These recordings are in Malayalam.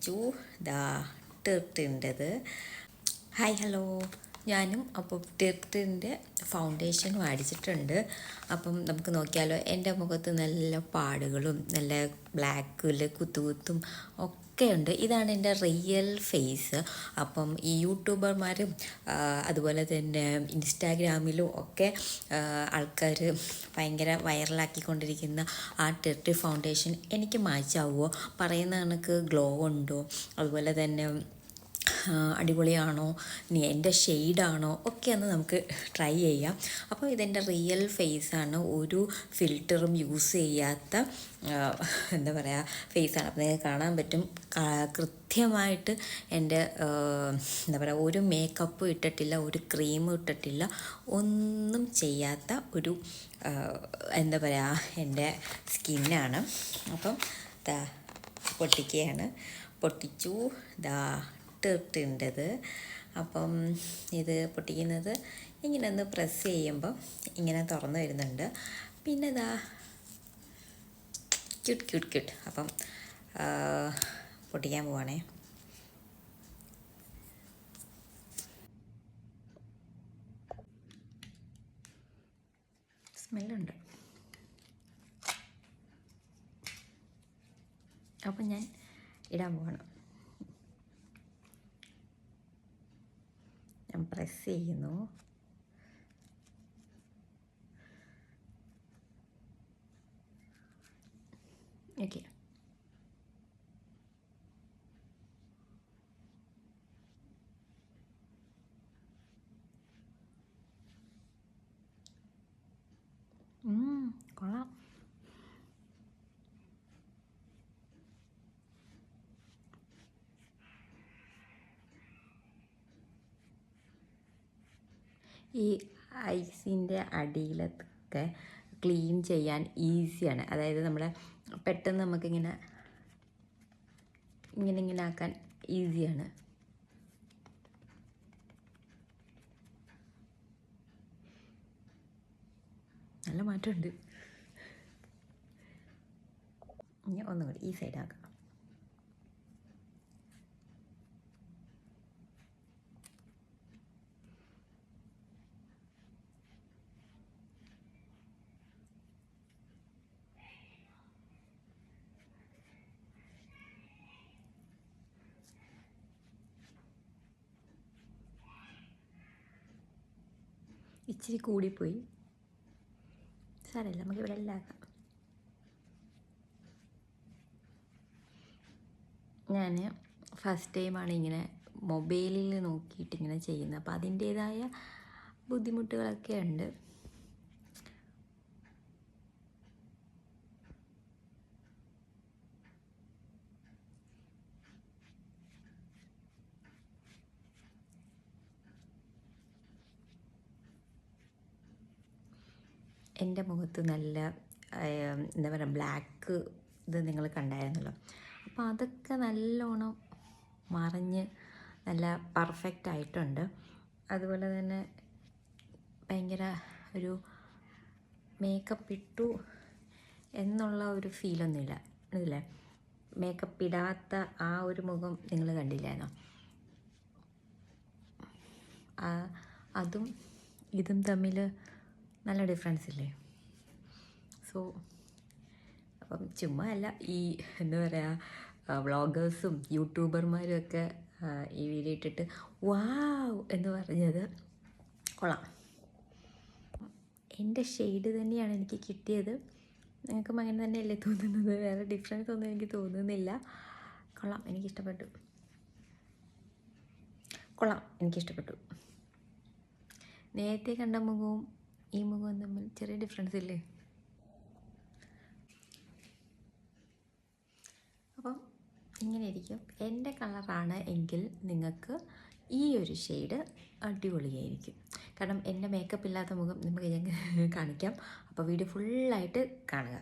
പൊട്ടിച്ചു ദാ ടിർട്ടിന്റെത് ഹായ് ഹലോ ഞാനും അപ്പോൾ ടിർട്ടിന്റെ ഫൗണ്ടേഷനും അടിച്ചിട്ടുണ്ട് അപ്പം നമുക്ക് നോക്കിയാലോ എന്റെ മുഖത്ത് നല്ല പാടുകളും നല്ല ബ്ലാക്കിൽ കുത്തുകുത്തും ഒക്കെയുണ്ട്. ഇതാണ് എന്റെ റിയൽ ഫേസ് അപ്പം ഈ യൂട്യൂബർമാരും അതുപോലെ തന്നെ ഇൻസ്റ്റാഗ്രാമിലും ഒക്കെ ആൾക്കാർ ഭയങ്കര വൈറലാക്കിക്കൊണ്ടിരിക്കുന്ന ആ ടെർട്ടി ഫൗണ്ടേഷൻ എനിക്ക് മാച്ചാവുമോ പറയുന്ന കണക്ക് ഗ്ലോ ഉണ്ടോ? അതുപോലെ തന്നെ അടിപൊളിയാണോ? ഇനി എന്റെ ഷെയ്ഡാണോ? ഒക്കെ ഒന്ന് നമുക്ക് ട്രൈ ചെയ്യാം. അപ്പോൾ ഇതെന്റെ റിയൽ ഫേസാണ് ഒരു ഫിൽറ്ററും യൂസ് ചെയ്യാത്ത എന്താ പറയുക ഫേസാണ് അപ്പോൾ നിങ്ങൾക്ക് കാണാൻ പറ്റും. കൃത്യമായിട്ട് എന്റെ എന്താ പറയുക ഒരു മേക്കപ്പും ഇട്ടിട്ടില്ല ഒരു ക്രീമും ഇട്ടിട്ടില്ല ഒന്നും ചെയ്യാത്ത ഒരു എന്താ പറയുക എന്റെ സ്കിന്നാണ് അപ്പം ദാ പൊട്ടിക്കുകയാണ്. പൊട്ടിച്ചു. ദാ ടിർട്ടിന്റെത് അപ്പം ഇത് പൊട്ടിക്കുന്നത് ഇങ്ങനെ ഒന്ന് പ്രസ് ചെയ്യുമ്പം ഇങ്ങനെ തുറന്നു വരുന്നുണ്ട്. പിന്നെ ഇതാ ക്യൂട്ട് ക്യൂട്ട് ക്യൂട്ട് അപ്പം പൊട്ടിക്കാൻ പോവാണേ. സ്മെല്ലുണ്ട്. അപ്പം ഞാൻ ഇടാൻ പോവാണ്. ഞാൻ പ്രസ് ഈ ഐസിന്റെ അടിയിലൊക്കെ ക്ലീൻ ചെയ്യാൻ ഈസിയാണ്. അതായത് നമ്മൾ പെട്ടെന്ന് നമുക്കിങ്ങനെ ഇങ്ങനെ ഇങ്ങനെ ആക്കാൻ ഈസിയാണ്. നല്ല മാറ്റമുണ്ട്. ഇനി ഒന്നുകൂടി ഈ സൈഡാക്കാം ഇച്ചിരി കൂടിപ്പോയി. സാരമില്ല നമുക്കിവിടെ എല്ലാം ഞാൻ ഫസ്റ്റ് ടൈമാണ് ഇങ്ങനെ മൊബൈലിൽ നോക്കിയിട്ട് ഇങ്ങനെ ചെയ്യുന്നത്. അപ്പോൾ അതിന്റേതായ ബുദ്ധിമുട്ടുകളൊക്കെ ഉണ്ട്. എന്റെ മുഖത്ത് നല്ല എന്താ പറയുക ബ്ലാക്ക് ഇത് നിങ്ങൾ കണ്ടായിരുന്നല്ലോ. അപ്പോൾ അതൊക്കെ നല്ലോണം മറിഞ്ഞ് നല്ല പെർഫെക്റ്റ് ആയിട്ടുണ്ട്. അതുപോലെ തന്നെ ഭയങ്കര ഒരു മേക്കപ്പ് ഇട്ടു എന്നുള്ള ഒരു ഫീലൊന്നുമില്ല ഇല്ലേ. മേക്കപ്പ് ഇടാത്ത ആ ഒരു മുഖം നിങ്ങൾ കണ്ടില്ലായിരുന്നോ? അതും ഇതും തമ്മിൽ നല്ല ഡിഫറൻസ് ഇല്ലേ? സോ അപ്പം ചുമ്മാ അല്ല ഈ എന്താ പറയുക വ്ളോഗേഴ്സും യൂട്യൂബർമാരും ഒക്കെ ഈ വീഡിയോ ഇട്ടിട്ട് വാവ് എന്ന് പറഞ്ഞത് കൊള്ളാം. എന്റെ ഷെയ്ഡ് തന്നെയാണ് എനിക്ക് കിട്ടിയത്. നിങ്ങൾക്കും അങ്ങനെ തന്നെയല്ലേ തോന്നുന്നത്? വേറെ ഡിഫറൻസ് ഒന്നും എനിക്ക് തോന്നുന്നില്ല. കൊള്ളാം എനിക്കിഷ്ടപ്പെട്ടു. കൊള്ളാം എനിക്കിഷ്ടപ്പെട്ടു. നേരത്തെ കണ്ട മുഖവും ഈ മുഖവും തമ്മിൽ ചെറിയ ഡിഫറൻസ് ഇല്ലേ? അപ്പം ഇങ്ങനെ ഇരിക്കും എന്റെ കളറാണ് എങ്കിൽ നിങ്ങൾക്ക് ഈ ഒരു ഷെയ്ഡ് അടിപൊളിയായിരിക്കും. കാരണം എന്റെ മേക്കപ്പ് ഇല്ലാത്ത മുഖം നമുക്ക് ഞാൻ കാണിക്കാം. അപ്പോൾ വീഡിയോ ഫുള്ളായിട്ട് കാണുക.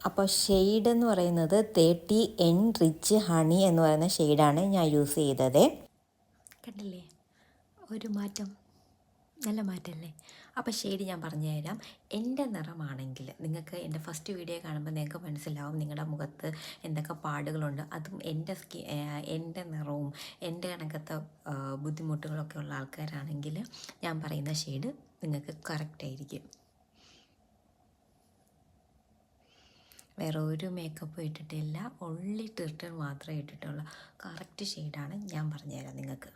അപ്പോൾ ഷെയ്ഡ് എന്ന് പറയുന്നത് തേർട്ടി എൻ റിച്ച് ഹണി എന്ന് പറയുന്ന ഷെയ്ഡാണ് ഞാൻ യൂസ് ചെയ്തത്. കണ്ടില്ലേ? ഒരു മാറ്റം. നല്ല മാറ്റമല്ലേ അപ്പോൾ ശരി ഞാൻ പറഞ്ഞു തരാം. എന്റെ നിറമാണെങ്കിൽ നിങ്ങൾക്ക് എന്റെ ഫസ്റ്റ് വീഡിയോ കാണുമ്പോൾ നിങ്ങൾക്ക് മനസ്സിലാവും നിങ്ങളുടെ മുഖത്ത് എന്തൊക്കെ പാടുകളുണ്ട്. അതും എന്റെ സ്കി എന്റെ നിറവും എന്റെ കണക്കത്തെ ബുദ്ധിമുട്ടുകളൊക്കെ ഉള്ള ആൾക്കാരാണെങ്കിൽ ഞാൻ പറയുന്ന ഷെയ്ഡ് നിങ്ങൾക്ക് കറക്റ്റായിരിക്കും വേറെ ഒരു മേക്കപ്പും ഇട്ടിട്ടില്ല. ഉള്ളി ടിർട്ടൺ മാത്രമേ ഇട്ടിട്ടുള്ളൂ. കറക്റ്റ് ഷെയ്ഡാണ് ഞാൻ പറഞ്ഞുതരാം നിങ്ങൾക്ക്.